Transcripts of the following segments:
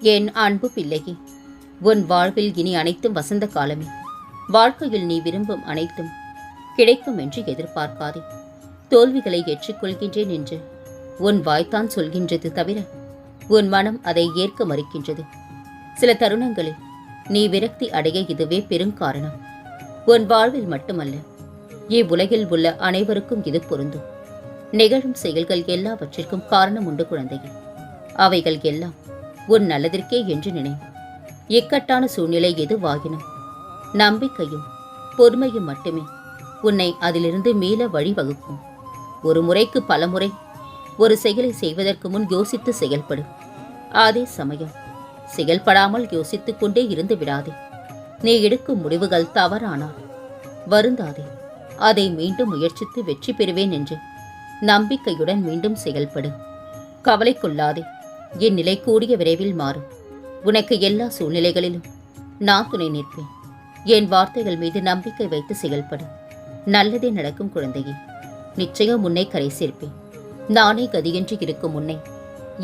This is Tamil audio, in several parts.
என் அன்பு பிள்ளையே உன் வாழ்வில் இனி அனைத்தும் வசந்த காலமே. வாழ்க்கையில் நீ விரும்பும் அனைத்தும் கிடைக்கும் என்று எதிர்பார்க்காதே. தோல்விகளை ஏற்றுக்கொள்கின்றேன் என்று உன் வாய்த்தான் சொல்கின்றது தவிர உன் மனம் அதை ஏற்க மறுக்கின்றது. சில தருணங்களில் நீ விரக்தி அடைய இதுவே பெருங்காரணம் உன் வாழ்வில் மட்டுமல்ல இவ்வுலகில் உள்ள அனைவருக்கும் இது பொருந்தும். நிகழும் செயல்கள் எல்லாவற்றிற்கும் காரணம் உண்டு குழந்தைகள் அவைகள் எல்லாம் உன் நல்லதற்கே என்று நினை இக்கட்டான சூழ்நிலை எதுவாகினும் நம்பிக்கையும் பொறுமையும் மட்டுமே உன்னை அதிலிருந்து மீள வழிவகுக்கும். ஒரு முறைக்கு பலமுறை ஒரு செயலை செய்வதற்கு முன் யோசித்து செயல்படு. அதே சமயம் செயல்படாமல் யோசித்து கொண்டே இருந்து விடாதே. நீ எடுக்கும் முடிவுகள் தவறானால் வருந்தாதே. அதை மீண்டும் முயற்சித்து வெற்றி பெறுவேன் என்று நம்பிக்கையுடன் மீண்டும் செயல்படு. கவலை கொள்ளாதே என் நிலை கூடிய விரைவில் மாறும். உனக்கு எல்லா சூழ்நிலைகளிலும் நான் துணை நிற்பேன். என் வார்த்தைகள் மீது நம்பிக்கை வைத்து செயல்படும் நல்லதே நடக்கும் குழந்தையே நிச்சயம் உன்னை கரை சேர்ப்பேன். நானே கதியின்றி இருக்கும் உன்னை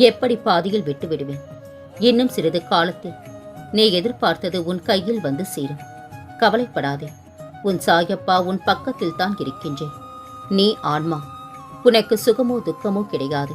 எப்படி பாதியில் விட்டு விடுவேன்? இன்னும் சிறிது காலத்தில் நீ எதிர்பார்த்தது உன் கையில் வந்து சேரும். கவலைப்படாதே உன் சாயப்பா உன் பக்கத்தில் தான் இருக்கின்றேன். நீ ஆன்மா உனக்கு சுகமோ துக்கமோ கிடையாது.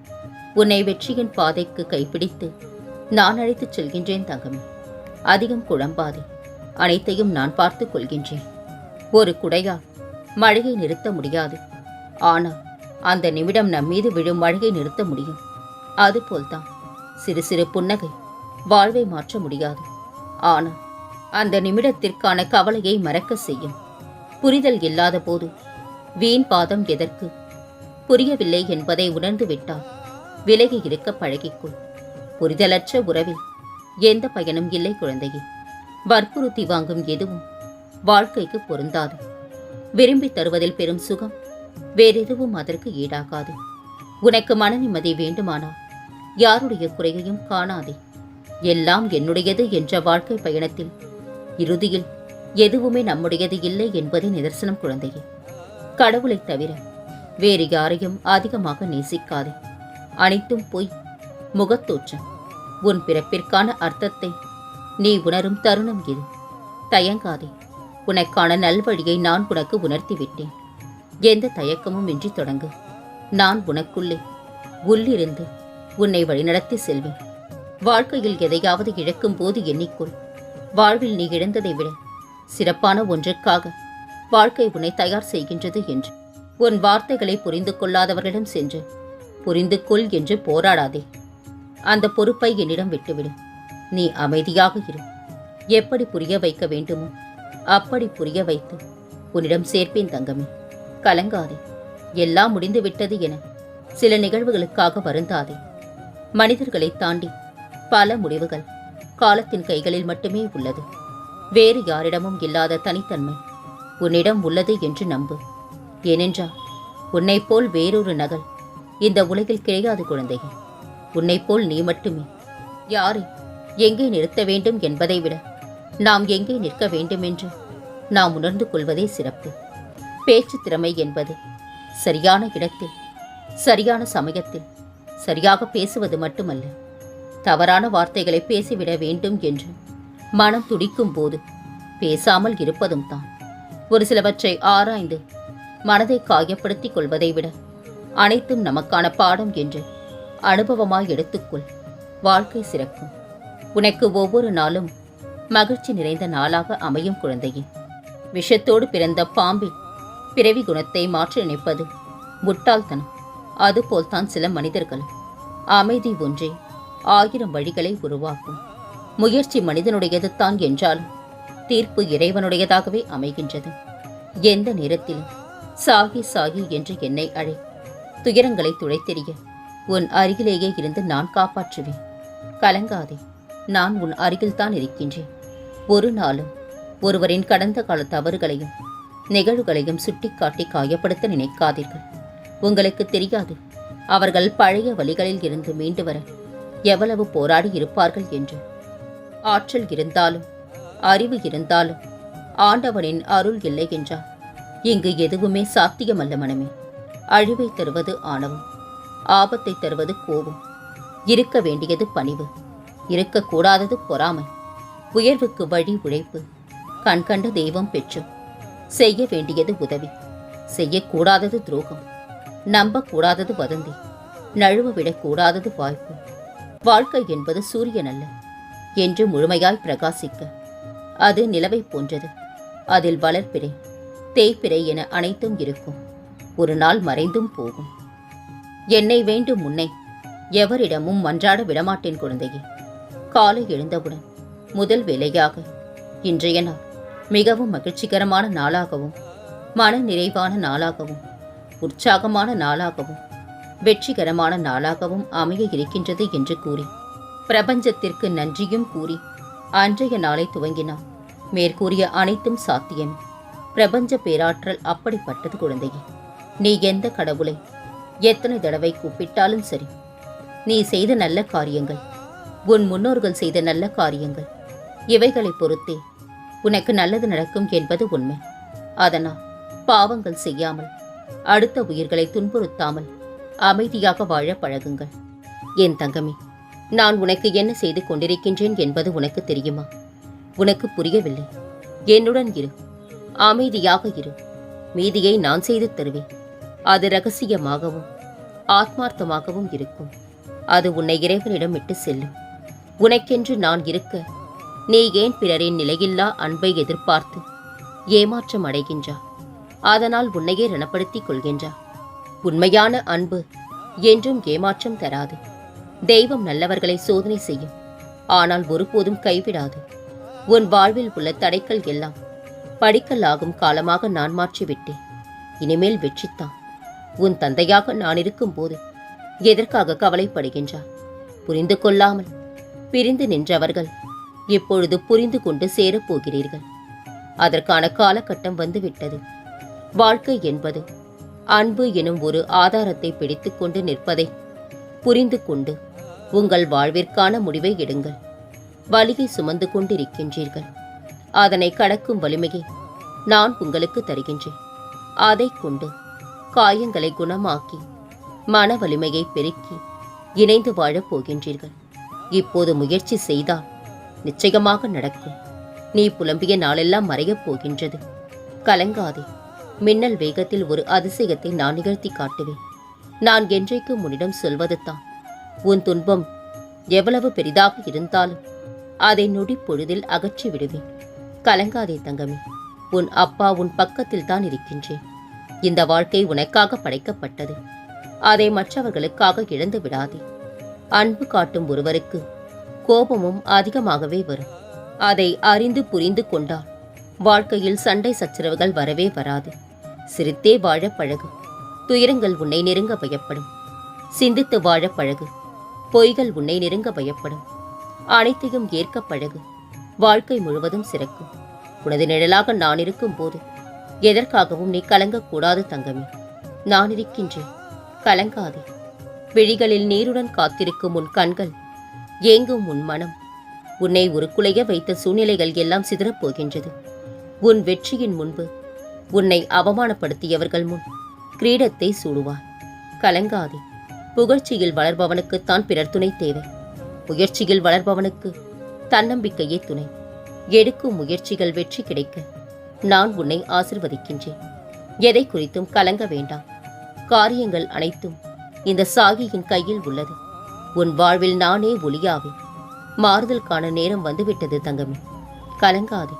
உன்னை வெற்றியின் பாதைக்கு கைப்பிடித்து நான் அழைத்துச் செல்கின்றேன் தங்கமே. அதிகம் குழம்பாதே. அனைத்தையும் நான் பார்த்துக் கொள்கின்றேன். ஒரு குடையால் மழையை நிறுத்த முடியாது. ஆனால் அந்த நிமிடம் நம் மீது விழும் மழையை நிறுத்த முடியும். அதுபோல்தான் சிறு சிறு புன்னகை வாழ்வை மாற்ற முடியாது. ஆனால் அந்த நிமிடத்திற்கான கவலையை மறக்க செய்யும். புரிதல் இல்லாத போது வீண் பாதம் எதற்கு? புரியவில்லை என்பதை உணர்ந்து விட்டால் விலகி இருக்க பழகிக்கொள். புரிதலற்ற உறவில் எந்த பயனும் இல்லை குழந்தையே. வற்புறுத்தி வாங்கும் எதுவும் வாழ்க்கைக்கு பொருந்தாது. விரும்பி தருவதில் பெரும் சுகம் வேறெதுவும் அதற்கு ஈடாகாது. உனக்கு மன நிம்மதி வேண்டுமானால் யாருடைய குறையையும் காணாதே. எல்லாம் என்னுடையது என்ற வாழ்க்கை பயணத்தில் இறுதியில் எதுவுமே நம்முடையது இல்லை என்பதே நிதர்சனம் குழந்தையே. கடவுளைத் தவிர வேறு யாரையும் அதிகமாக நேசிக்காதே. அனைத்தும் பொய் முகத்தோற்றம் உன் பிறப்பிற்கான அர்த்தத்தை நீ உணரும் தருணம் இது. தயங்காதே. உனக்கான நல்வழியை நான் உனக்கு உணர்த்திவிட்டேன். எந்த தயக்கமும் இன்றி தொடங்கு. நான் உனக்குள்ளே உள்ளிருந்து உன்னை வழிநடத்தி செல்வேன். வாழ்க்கையில் எதையாவது இழக்கும் போது எண்ணிக்கொள். வாழ்வில் நீ இழந்ததை விட சிறப்பான ஒன்றுக்காக வாழ்க்கை உன்னை தயார் செய்கின்றது என்று. உன் வார்த்தைகளை புரிந்து கொள்ளாதவர்களிடம் சென்று புரிந்து கொள் என்று போராடாதே. அந்த பொறுப்பை என்னிடம் விட்டுவிடும் நீ அமைதியாக இரு. எப்படி புரிய வைக்க வேண்டுமோ அப்படி புரிய வைத்து உன்னிடம் சேர்ப்பேன் தங்கமே. கலங்காதே. எல்லாம் முடிந்து விட்டது என சில நிகழ்வுகளுக்காக வருந்தாதே. மனிதர்களை தாண்டி பல முடிவுகள் காலத்தின் கைகளில் மட்டுமே உள்ளது. வேறு யாரிடமும் இல்லாத தனித்தன்மை உன்னிடம் உள்ளது என்று நம்பு. ஏனென்றால் உன்னைப் போல் வேறொரு நகல் இந்த உலகில் கிடையாது குழந்தைகள் உன்னைப் போல் நீ மட்டுமே. யாரை? எங்கே நிறுத்த வேண்டும் என்பதை விட நாம் எங்கே நிற்க வேண்டும் என்று நாம் உணர்ந்து கொள்வதே சிறப்பு. பேச்சு திறமை என்பது சரியான இடத்தில் சரியான சமயத்தில் சரியாக பேசுவது மட்டுமல்ல தவறான வார்த்தைகளை பேசிவிட வேண்டும் என்று மனம் துடிக்கும் போது பேசாமல் இருப்பதும் தான். ஒரு சிலவற்றை ஆராய்ந்து மனதை காயப்படுத்திக் கொள்வதை விட அனைத்தும் நமக்கான பாடம் என்று அனுபவமாய் எடுத்துக்கொள். வாழ்க்கை சிறக்கும் உனக்கு ஒவ்வொரு நாளும் மகிழ்ச்சி நிறைந்த நாளாக அமையும் குழந்தையே. விஷத்தோடு பிறந்த பாம்பின் பிறவி குணத்தை மாற்றி நினைப்பது முட்டாள்தனம். அதுபோல்தான் சில மனிதர்கள். அமைதி ஒன்றே ஆயிரம் வழிகளை உருவாக்கும். முயற்சி மனிதனுடையது தான் என்றாலும் தீர்ப்பு இறைவனுடையதாகவே அமைகின்றது. எந்த நேரத்திலும் சாகி சாகி என்று என்னை அழை. துயரங்களை துடைத்தெறிய உன் அருகிலேயே இருந்து நான் காப்பாற்றுவேன். கலங்காதே. நான் உன் அருகில்தான் இருக்கின்றேன். ஒரு நாளும் ஒருவரின் கடந்த கால தவறுகளையும் நிகழ்வுகளையும் சுட்டிக்காட்டி காயப்படுத்த நினைக்காதீர்கள். உங்களுக்கு தெரியாது அவர்கள் பழைய வழிகளில் இருந்து மீண்டு வர எவ்வளவு போராடி இருப்பார்கள் என்று. ஆற்றல் இருந்தாலும் அறிவு இருந்தாலும் ஆண்டவனின் அருள் இல்லை என்றால் இங்கு எதுவுமே சாத்தியமல்ல மனமே. அழிவை தருவது ஆணவம் ஆபத்தை தருவது கோபம். இருக்க வேண்டியது பணிவு இருக்கக்கூடாதது பொறாமை உயர்வுக்கு வழி உழைப்பு கண்கண்ட தெய்வம் பெற்று செய்ய வேண்டியது உதவி செய்யக்கூடாதது துரோகம் நம்பக்கூடாதது வதந்தி நழுவ விடக்கூடாதது வாய்ப்பு. வாழ்க்கை என்பது சூரியன் அல்ல என்று முழுமையாய் பிரகாசிக்க. அது நிலவை போன்றது அதில் வளர்ப்பிறை தேய்ப்பிறை என அனைத்தும் இருக்கும். ஒரு நாள் மறைந்தும் போகும். என்னை வேண்டும் முன்னை எவரிடமும் மன்றாட விடமாட்டேன் குழந்தையே. காலை எழுந்தவுடன் முதல் வேலையாக இன்றைய நாள் மிகவும் மகிழ்ச்சிகரமான நாளாகவும் மன நிறைவான நாளாகவும் உற்சாகமான நாளாகவும் வெற்றிகரமான நாளாகவும் அமைய இருக்கின்றது என்று கூறி பிரபஞ்சத்திற்கு நன்றியும் கூறி அன்றைய நாளை துவங்கினார் மேற்கூறிய அனைத்தும் சாத்தியம். பிரபஞ்ச பேராற்றல் அப்படிப்பட்டது குழந்தையே. நீ எந்த கடவுளை? எத்தனை தடவை கூப்பிட்டாலும் சரி. நீ செய்த நல்ல காரியங்கள் உன் முன்னோர்கள் செய்த நல்ல காரியங்கள் இவைகளை பொறுத்தே உனக்கு நல்லது நடக்கும் என்பது உண்மை. அதனால் பாவங்கள் செய்யாமல் அடுத்த உயிர்களை துன்புறுத்தாமல் அமைதியாக வாழ பழகுங்கள். என் தங்கமே நான் உனக்கு என்ன செய்து கொண்டிருக்கின்றேன் என்பது உனக்கு தெரியுமா? உனக்கு புரியவில்லை. என்னுடன் இரு. அமைதியாக இரு. மீதியை நான் செய்து தருவேன். அது ரகசியமாகவும் ஆத்மார்த்தமாகவும் இருக்கும். அது உன்னை இறைவனிடம் விட்டு செல்லும். உனக்கென்று நான் இருக்க நீ ஏன் பிறரின் நிலையில்லா அன்பை எதிர்பார்த்து ஏமாற்றம் அடைகின்றா? அதனால் உன்னையே ரணப்படுத்திக் கொள்கின்றா. உண்மையான அன்பு என்றும் ஏமாற்றம் தராது. தெய்வம் நல்லவர்களை சோதனை செய்யும். ஆனால் ஒருபோதும் கைவிடாது. உன் வாழ்வில் உள்ள தடைகள் எல்லாம் படிக்கல் ஆகும் காலமாக நான் மாற்றிவிட்டேன். இனிமேல் வெற்றித்தான். உன் தந்தையாக நான் இருக்கும்போது எதற்காக கவலைப்படுகின்றார் புரிந்து கொள்ளாமல் பிரிந்து நின்றவர்கள் இப்பொழுது புரிந்து கொண்டு சேரப்போகிறீர்கள் அதற்கான காலகட்டம் வந்துவிட்டது. வாழ்க்கை என்பது அன்பு எனும் ஒரு ஆதாரத்தை பிடித்துக்கொண்டு நிற்பதை புரிந்து கொண்டு உங்கள் வாழ்விற்கான முடிவை எடுங்கள். வலியை சுமந்து கொண்டிருக்கின்றீர்கள். அதனை கடக்கும் வலிமையை நான் உங்களுக்கு தருகின்றேன். அதைக் கொண்டு காயங்களை குணமாக்கி மன வலிமையை பெருக்கி இணைந்து வாழப் போகின்றீர்கள். இப்போது முயற்சி செய்தால் நிச்சயமாக நடக்கும். நீ புலம்பிய நாளெல்லாம் மறையப் போகின்றது. கலங்காதே. மின்னல் வேகத்தில் ஒரு அதிசயத்தை நான் நிகழ்த்தி காட்டுவேன். நான் என்றைக்கும் உன்னிடம் சொல்வது தான். உன் துன்பம் எவ்வளவு பெரிதாக இருந்தாலும் அதை நொடி பொழுதில் அகற்றி விடுவேன் கலங்காதே தங்கமே. உன் அப்பா உன் பக்கத்தில் தான் இருக்கின்றேன். இந்த வாழ்க்கை உனக்காக படைக்கப்பட்டது. அதை மற்றவர்களுக்காக இழந்து விடாதே. அன்பு காட்டும் ஒருவருக்கு கோபமும் அதிகமாகவே வரும். அதை அறிந்து புரிந்து கொண்டால் வாழ்க்கையில் சண்டை சச்சரவுகள் வரவே வராது. சிரித்தே வாழ பழகு. துயரங்கள் உன்னை நெருங்க பயப்படும். சிந்தித்து வாழ பழகு. பொய்கள் உன்னை நெருங்க பயப்படும். அனைத்தையும் ஏற்க பழகு. வாழ்க்கை முழுவதும் சிறக்கும். உனது நிழலாக நான் இருக்கும் போது எதற்காகவும் நீ கலங்கக்கூடாது தங்கமே. நான் இருக்கின்றேன். கலங்காதே. விழிகளில் நீருடன் காத்திருக்கும் உன் கண்கள் ஏங்கும் உன் மனம். உன்னை ஒரு குலைய வைத்த சூழ்நிலைகள் எல்லாம் சிதறப்போகின்றது. உன் வெற்றியின் முன்பு உன்னை அவமானப்படுத்தியவர்கள் முன் கிரீடத்தை சூடுவார். கலங்காதே. புகழ்ச்சியில் வளர்பவனுக்குத்தான் பிறர் துணை தேவை. முயற்சியில் வளர்பவனுக்கு தன்னம்பிக்கையே துணை. எடுக்கும் முயற்சிகள் வெற்றி கிடைக்க நான் உன்னை ஆசிர்வதிக்கின்றேன். எதை குறித்தும் கலங்க வேண்டாம். காரியங்கள் அனைத்தும் இந்த சாகியின் கையில் உள்ளது. உன் வாழ்வில் நானே ஒளியாவேன். மாறுதலுக்கான நேரம் வந்துவிட்டது தங்கமே. கலங்காதே.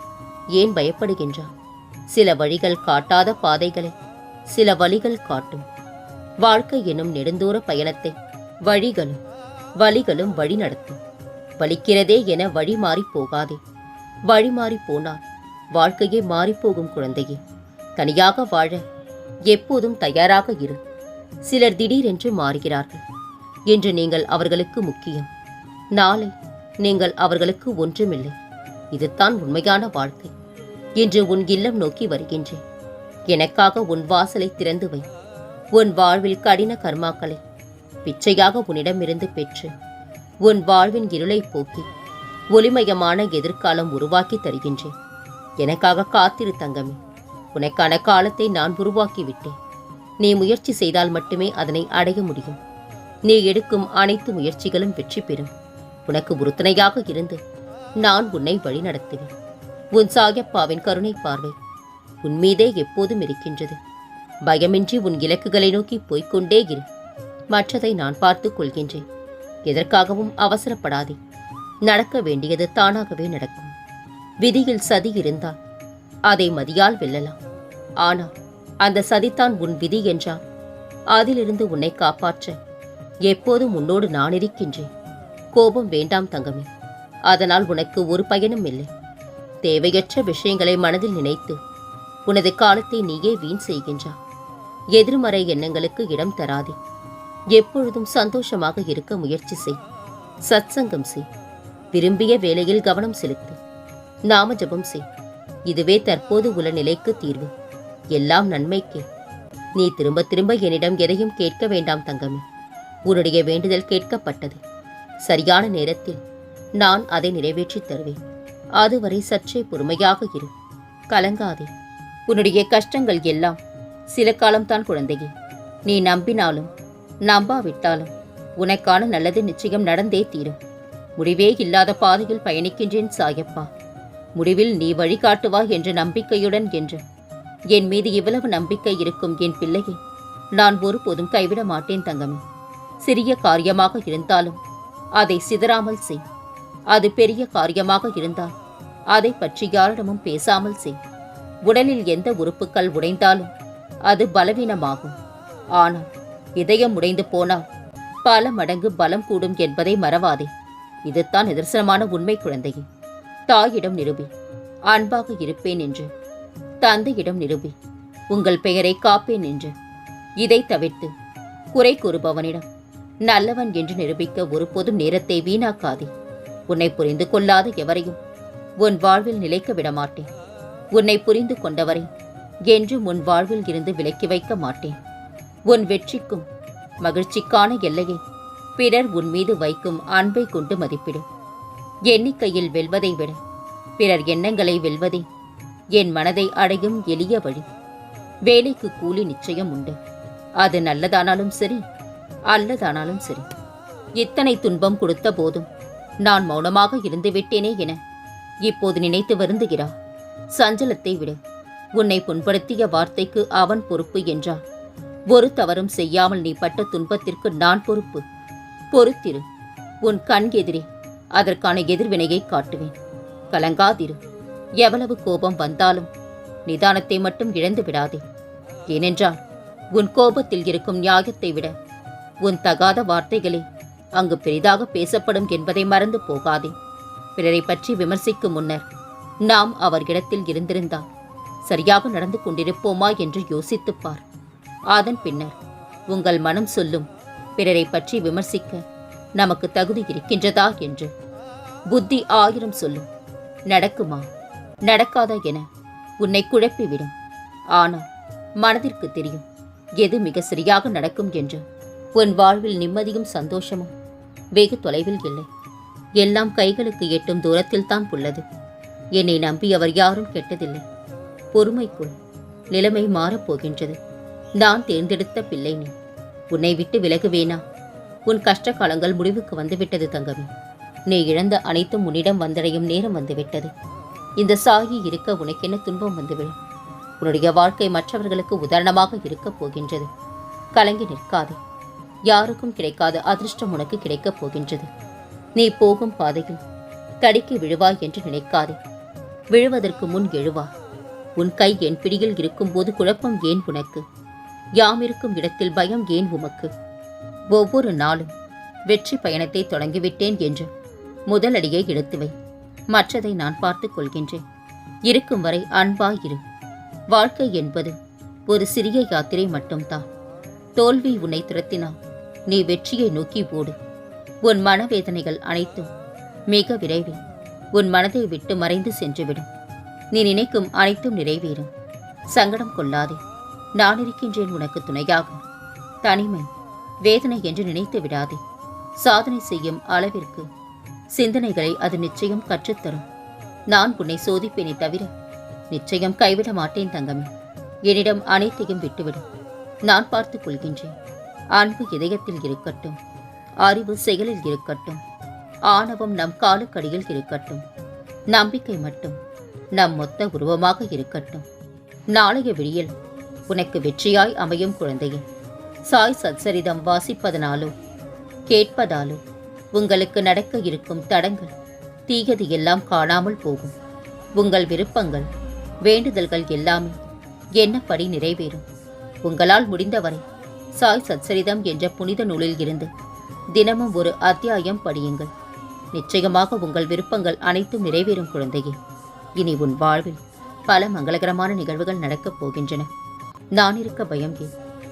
ஏன் பயப்படுகின்றான் சில வழிகள் காட்டாத பாதைகளை சில வழிகள் காட்டும். வாழ்க்கை எனும் நெடுந்தூர பயணத்தை வழிகளும் வழிகளும் வழி நடத்தும் வலிக்கிறதே என வழி மாறிப் போகாதே. வழி மாறிப் போனால் வாழ்க்கையே மாறிப்போகும் குழந்தையே. தனியாக வாழ எப்போதும் தயாராக இரு. சிலர் திடீரென்று மாறுகிறார்கள். என்று நீங்கள் அவர்களுக்கு முக்கியம். நாளை நீங்கள் அவர்களுக்கு ஒன்றுமில்லை. இதுதான் உண்மையான வாழ்க்கை. இன்று உன் இல்லம் நோக்கி வருகின்றேன். எனக்காக உன் வாசலை திறந்து வை. உன் வாழ்வில் கடின கர்மாக்களை பிச்சையாக உன்னிடமிருந்து பெற்று உன் வாழ்வின் இருளை போக்கி ஒளிமயமான எதிர்காலம் உருவாக்கி தருகின்றேன். எனக்காக காத்திரு தங்கமே. உனக்கான காலத்தை நான் உருவாக்கிவிட்டேன். நீ முயற்சி செய்தால் மட்டுமே அதனை அடைய முடியும். நீ எடுக்கும் அனைத்து முயற்சிகளும் வெற்றி பெறும். உனக்கு உறுதுணையாக இருந்து நான் உன்னை வழிநடத்துவேன். உன் சாயப்பாவின் கருணை பார்வை உன் மீதே எப்போதும் இருக்கின்றது. பயமின்றி உன் இலக்குகளை நோக்கி போய்கொண்டே இரு. மற்றதை நான் பார்த்துக் கொள்கின்றேன். எதற்காகவும் அவசரப்படாதே. நடக்க வேண்டியது தானாகவே நடக்கும். விதியில் சதி இருந்தால் அதை மதியால் வெல்லலாம். ஆனால் அந்த சதித்தான் உன் விதி என்றால் அதிலிருந்து உன்னை காப்பாற்ற எப்போதும் உன்னோடு நான் இருக்கின்றேன். கோபம் வேண்டாம் தங்கமே. அதனால் உனக்கு ஒரு பயனும் இல்லை. தேவையற்ற விஷயங்களை மனதில் நினைத்து உனது காலத்தை நீயே வீண் செய்கின்றா. எதிர்மறை எண்ணங்களுக்கு இடம் தராதே. எப்பொழுதும் சந்தோஷமாக இருக்க முயற்சி செய். சத்சங்கம் செய். விரும்பிய வேலையில் கவனம் செலுத்து. நாம ஜபம் செய். இதுவே தற்போது உள்ள நிலைக்கு தீர்வு. எல்லாம் நன்மைக்கே நீ திரும்ப திரும்ப என்னிடம் எதையும் கேட்க வேண்டாம் தங்கமே. உன்னுடைய வேண்டுதல் கேட்கப்பட்டது. சரியான நேரத்தில் நான் அதை நிறைவேற்றித் தருவேன். அதுவரை சற்றே பொறுமையாக இரு. கலங்காதே. உன்னுடைய கஷ்டங்கள் எல்லாம் சில காலம்தான் குழந்தையே. நீ நம்பினாலும் நம்பாவிட்டாலும் உனக்கான நல்லது நிச்சயம் நடந்தே தீரும். முடிவே இல்லாத பாதையில் பயணிக்கின்றேன் சாயப்பா. முடிவில் நீ வழிகாட்டுவாய் என்ற நம்பிக்கையுடன் என்று. என் மீது இவ்வளவு நம்பிக்கை இருக்கும் என் பிள்ளையை நான் ஒருபோதும் கைவிட மாட்டேன் தங்கமே. சிறிய காரியமாக இருந்தாலும் அதை சிதறாமல் செய். அது பெரிய காரியமாக இருந்தால் அதை பற்றி யாரிடமும் பேசாமல் செய். உடலில் எந்த உறுப்புகள் உடைந்தாலும் அது பலவீனமாகும். ஆனால் இதயம் உடைந்து போனால் பல மடங்கு பலம் கூடும் என்பதை மறவாதே. இதுதான் நிதர்சனமான உண்மை குழந்தையே. தாயிடம் நிரூபி. அன்பாக இருப்பேன் என்று. தந்தையிடம் நிரூபி. உங்கள் பெயரை காப்பேன் என்று. இதை தவிர்த்து குறை கூறுபவனிடம் நல்லவன் என்று நிரூபிக்க ஒருபோதும் நேரத்தை வீணாக்காதே. உன்னை புரிந்து கொள்ளாத எவரையும் உன் வாழ்வில் நிலைக்க விட மாட்டேன் உன்னை புரிந்து கொண்டவரை என்றும் உன் வாழ்வில் இருந்து விலக்கி வைக்க மாட்டேன். உன் வெற்றிக்கும் மகிழ்ச்சிக்கான எல்லையை பிறர் உன் மீது வைக்கும் அன்பை கொண்டு மதிப்பிடும். எண்ணிக்கையில் வெல்வதை விட. பிறர் எண்ணங்களை வெல்வதே. என் மனதை அடையும் எளிய வழி. வேலைக்கு கூலி நிச்சயம் உண்டு. அது நல்லதானாலும் சரி அல்லதானாலும் சரி. இத்தனை துன்பம் கொடுத்த போதும் நான் மௌனமாக இருந்து விட்டேனே என இப்போது நினைத்து வருந்துகிறா. சஞ்சலத்தை விடு. உன்னை புண்படுத்திய வார்த்தைக்கு அவன் பொறுப்பு என்றான் ஒரு தவறும் செய்யாமல் நீ பட்ட துன்பத்திற்கு நான் பொறுப்பு. பொறுத்திரு. உன் கண் எதிரே. அதற்கான எதிர்வினையை காட்டுவேன். கலங்காதிரு. எவ்வளவு கோபம் வந்தாலும் நிதானத்தை மட்டும் இழந்து விடாதே. ஏனென்றால் உன் கோபத்தில் இருக்கும் நியாயத்தை விட உன் தகாத வார்த்தைகளே அங்கு பெரிதாக பேசப்படும் என்பதை மறந்து போகாதே. பிறரை பற்றி விமர்சிக்கும் முன்னர் நாம் அவர் இடத்தில் இருந்திருந்தால் சரியாக நடந்து கொண்டிருப்போமா என்று யோசித்துப் பார். அதன் பின்னர் உங்கள் மனம் சொல்லும் பிறரை பற்றி விமர்சிக்க நமக்கு தகுதி இருக்கின்றதா என்று. புத்தி ஆயிரம் சொல்லும். நடக்குமா? நடக்காதா என உன்னை குழப்பிவிடும். ஆனால் மனதிற்கு தெரியும் எது மிக சரியாக நடக்கும் என்று. உன் வாழ்வில் நிம்மதியும் சந்தோஷமும் வெகு தொலைவில் இல்லை. எல்லாம் கைகளுக்கு எட்டும் தூரத்தில் தான் உள்ளது. என்னை நம்பி அவர் யாரும் கெட்டதில்லை. பொறுமைக்குள் நிலைமை மாறப்போகின்றது நான் தேர்ந்தெடுத்த பிள்ளை நீ. உன்னை விட்டு விலகுவேனா? உன் கஷ்ட காலங்கள் முடிவுக்கு வந்துவிட்டது தங்கமி. நீ இழந்த அனைத்தும் உன்னிடம் வந்தடையும் நேரம் வந்துவிட்டது. இந்த சாகி இருக்க உனக்கென்ன துன்பம் வந்துவிடும்? உன்னுடைய வாழ்க்கை மற்றவர்களுக்கு உதாரணமாக இருக்கப் போகின்றது. கலங்கி நிற்காதே. யாருக்கும் கிடைக்காத அதிர்ஷ்டம் உனக்கு கிடைக்கப் போகின்றது. நீ போகும் பாதையில் தடுக்கி விழுவாய் என்று நினைக்காதே. விழுவதற்கு முன் எழுவா. உன் கை என் பிடியில் இருக்கும்போது குழப்பம் ஏன் உனக்கு? யாமிருக்கும் இடத்தில் பயம் ஏன் உமக்கு? ஒவ்வொரு நாளும் வெற்றி பயணத்தை தொடங்கிவிட்டேன் என்று முதலடியை எடுத்து வை. மற்றதை நான் பார்த்துக் கொள்கின்றேன். இருக்கும் வரை அன்பாயிரு. வாழ்க்கை என்பது ஒரு சிறிய யாத்திரை மட்டும்தான் தோல்வி உன்னை துரத்தினால் நீ வெற்றியை நோக்கி ஓடு. உன் மனவேதனைகள் அனைத்தும் மிக விரைவில் உன் மனதை விட்டு மறைந்து சென்றுவிடும். நீ நினைக்கும் அனைத்தும் நிறைவேறும். சங்கடம் கொள்ளாதே. நான் இருக்கின்றேன் உனக்கு துணையாக. தனிமை வேதனை என்று நினைத்து விடாதே. சாதனை செய்யும் அளவிற்கு சிந்தனைகளை அது நிச்சயம் கற்றுத்தரும். நான் உன்னை சோதிப்பேனே தவிர நிச்சயம் கைவிட மாட்டேன் தங்கமே. என்னிடம் அனைத்தையும் விட்டுவிடும் நான் பார்த்துக் கொள்கின்றேன். அன்பு இதயத்தில் இருக்கட்டும். அறிவு செயலில் இருக்கட்டும். ஆணவம் நம் காலுக்கடியில் இருக்கட்டும். நம்பிக்கை மட்டும் நம் மொத்த உருவமாக இருக்கட்டும். நாளைய விடியல் உனக்கு வெற்றியாய் அமையும் குழந்தையே. சாய் சச்சரிதம் வாசிப்பதனாலோ? கேட்பதாலோ? உங்களுக்கு நடக்க இருக்கும் தடங்கள் தீகதி எல்லாம் காணாமல் போகும். உங்கள் விருப்பங்கள் வேண்டுதல்கள் எல்லாமே என்னப்படி நிறைவேறும்? உங்களால் முடிந்தவரை சாய் சத்சரிதம் என்ற புனித நூலில் இருந்து தினமும் ஒரு அத்தியாயம் படியுங்கள். நிச்சயமாக உங்கள் விருப்பங்கள் அனைத்தும் நிறைவேறும் குழந்தையே. இனி உன் வாழ்வில் பல மங்களகரமான நிகழ்வுகள் நடக்கப் போகின்றன. நான் இருக்க பயம் ஏன்?